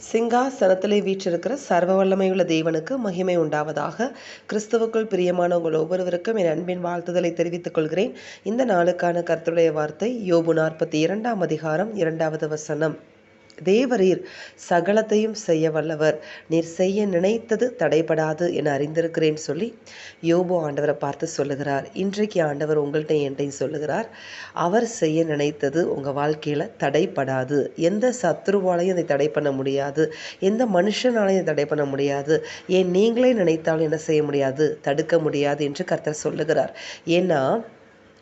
சிங்காசனத்திலே வீற்றிருக்கிற சர்வ வல்லமையுள்ள தேவனுக்கு மகிமை உண்டாவதாக கிறிஸ்துவுக்குள் பிரியமான உங்கள் ஒவ்வொருவருக்கும் என் அன்பின் வாழ்த்துதலை தெரிவித்துக் கொள்கிறேன். இந்த நாளுக்கான கருத்துடைய வார்த்தை யோபு நாற்பத்தி இரண்டாம் அதிகாரம் இரண்டாவது வசனம். தேவரீர் சகலத்தையும் செய்ய வல்லவர். நீர் செய்ய நினைத்தது தடைபடாது என அறிந்திருக்கிறேன் சொல்லி யோபோ ஆண்டவரை பார்த்து சொல்லுகிறார். இன்றைக்கு ஆண்டவர் உங்கள்கிட்ட என்கிட்டையும் சொல்லுகிறார். அவர் செய்ய நினைத்தது உங்கள் வாழ்க்கையில் தடைப்படாது எந்த சத்ருவாலையும் அதை தடை பண்ண முடியாது. எந்த மனுஷனாலையும் தடை பண்ண முடியாது. ஏன் நீங்களே நினைத்தாலும் என்ன செய்ய முடியாது? தடுக்க முடியாது என்று கர்த்தர் சொல்லுகிறார். ஏன்னா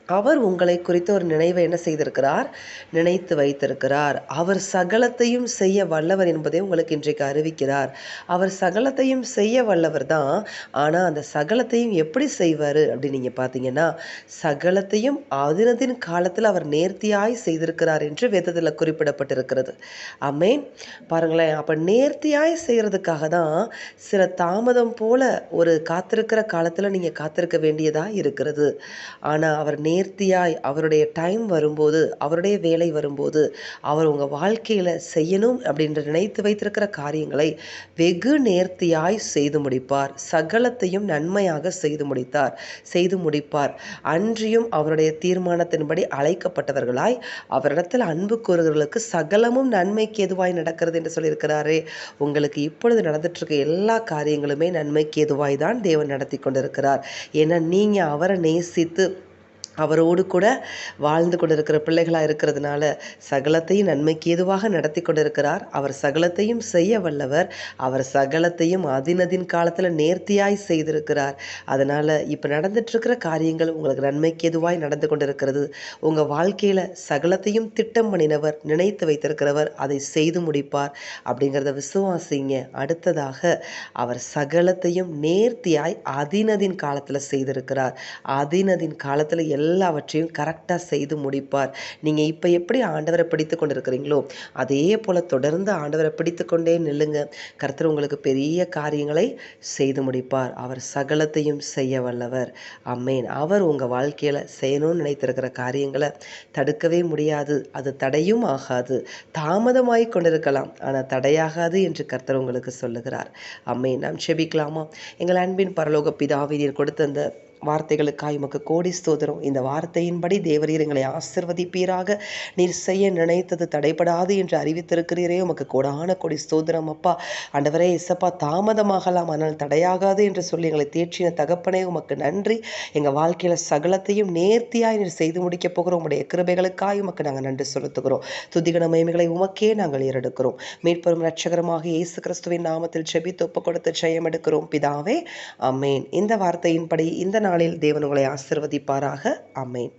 அவர் உங்களை குறித்து ஒரு நினைவை என்ன செய்திருக்கிறார்? நினைத்து வைத்திருக்கிறார். அவர் சகலத்தையும் செய்ய வல்லவர் என்பதை உங்களுக்கு இன்றைக்கு அறிவிக்கிறார். அவர் சகலத்தையும் செய்ய வல்லவர் தான். ஆனால் அந்த சகலத்தையும் எப்படி செய்வார் அப்படின்னு நீங்கள் பார்த்தீங்கன்னா சகலத்தையும் அதினதின் காலத்தில் அவர் நேர்த்தியாய் செய்திருக்கிறார் என்று வேதத்தில் குறிப்பிடப்பட்டிருக்கிறது. அமேன். பாருங்களேன் அப்போ நேர்த்தியாய் செய்கிறதுக்காக தான் சில தாமதம் போல ஒரு காத்திருக்கிற காலத்தில் நீங்கள் காத்திருக்க வேண்டியதாக இருக்கிறது. ஆனால் அவர் நேர்த்தியாய் அவருடைய டைம் வரும்போது அவருடைய வேலை வரும்போது அவர் உங்கள் வாழ்க்கையில் செய்யணும் அப்படின்ற நினைத்து வைத்திருக்கிற காரியங்களை வெகு நேர்த்தியாய் செய்து முடிப்பார். சகலத்தையும் நன்மையாக செய்து முடித்தார். செய்து முடிப்பார். அன்றியும் அவருடைய தீர்மானத்தின்படி அழைக்கப்பட்டவர்களாய் அவரிடத்தில் அன்பு கூறுகிறவர்களுக்கு சகலமும் நன்மைக்கு எதுவாய் நடக்கிறது என்று சொல்லியிருக்கிறாரே. உங்களுக்கு இப்பொழுது நடந்துட்டு எல்லா காரியங்களுமே நன்மைக்கு எதுவாய் தான் தேவன் நடத்தி கொண்டிருக்கிறார். ஏன்னா நீங்கள் அவரை நேசித்து அவரோடு கூட வாழ்ந்து கொண்டிருக்கிற பிள்ளைகளாக இருக்கிறதுனால சகலத்தையும் நன்மைக்கு ஏதுவாக நடத்தி கொண்டிருக்கிறார். அவர் சகலத்தையும் செய்ய வல்லவர். அவர் சகலத்தையும் அதினதின் காலத்தில் நேர்த்தியாய் செய்திருக்கிறார். அதனால் இப்போ நடந்துட்டுருக்கிற காரியங்கள் உங்களுக்கு நன்மைக்கு எதுவாய் நடந்து கொண்டிருக்கிறது. உங்கள் வாழ்க்கையில் சகலத்தையும் திட்டம் பண்ணினவர் நினைத்து வைத்திருக்கிறவர் அதை செய்து முடிப்பார் அப்படிங்கிறத விசுவாசிங்க. அடுத்ததாக அவர் சகலத்தையும் நேர்த்தியாய் அதினதின் காலத்தில் செய்திருக்கிறார். அதினதின் காலத்தில் எல்லாவற்றையும் கரெக்டாக செய்து முடிப்பார். நீங்கள் இப்போ எப்படி ஆண்டவரை பிடித்து கொண்டு இருக்கிறீங்களோ அதே போல் தொடர்ந்து ஆண்டவரை பிடித்து கொண்டே நில்லுங்க. கர்த்தர் உங்களுக்கு பெரிய காரியங்களை செய்து முடிப்பார். அவர் சகலத்தையும் செய்ய வல்லவர். அம்மேன் அவர் உங்கள் வாழ்க்கையில் செய்யணும்னு நினைத்திருக்கிற காரியங்களை தடுக்கவே முடியாது. அது தடையும் ஆகாது. தாமதமாய் கொண்டிருக்கலாம். ஆனால் தடையாகாது என்று கர்த்தர் உங்களுக்கு சொல்லுகிறார். அம்மே நாம் செபிக்கலாமா? எங்கள் அன்பின் பரலோக பிதாவினர் கொடுத்த அந்த வார்த்தைகளுக்காய் உமக்கு கோடி ஸ்தோத்திரம். இந்த வார்த்தையின்படி தேவரீர் எங்களை ஆசிர்வதிப்பீராக. நீர் செய்ய நினைத்தது தடைபடாது என்று அறிவித்திருக்கிறீரே. உமக்கு கோடான கொடி ஸ்தோதரம் அப்பா. ஆண்டவரே இசப்பா தாமதமாகலாம் ஆனால் தடையாகாது என்று சொல்லி எங்களை தேற்றின தகப்பனே உமக்கு நன்றி. எங்கள் வாழ்க்கையில் சகலத்தையும் நேர்த்தியாய் நீர் செய்து முடிக்கப் போகிறோம். உங்களுடைய கிருபைகளுக்காய் உமக்கு நாங்கள் நன்றி செலுத்துகிறோம். துதிகன மகிமைகளை உமக்கே நாங்கள் ஏறெடுக்கிறோம். மீட்பெரும் ரட்சகரமாக இயேசு கிறிஸ்துவின் நாமத்தில் செபி தொப்பு கொடுத்து ஜெயம் எடுக்கிறோம் பிதாவே அம்மேன் இந்த வார்த்தையின்படி இந்த நாளில் தேவன் உங்களை ஆசிர்வதிப்பாராக. அம்மேன்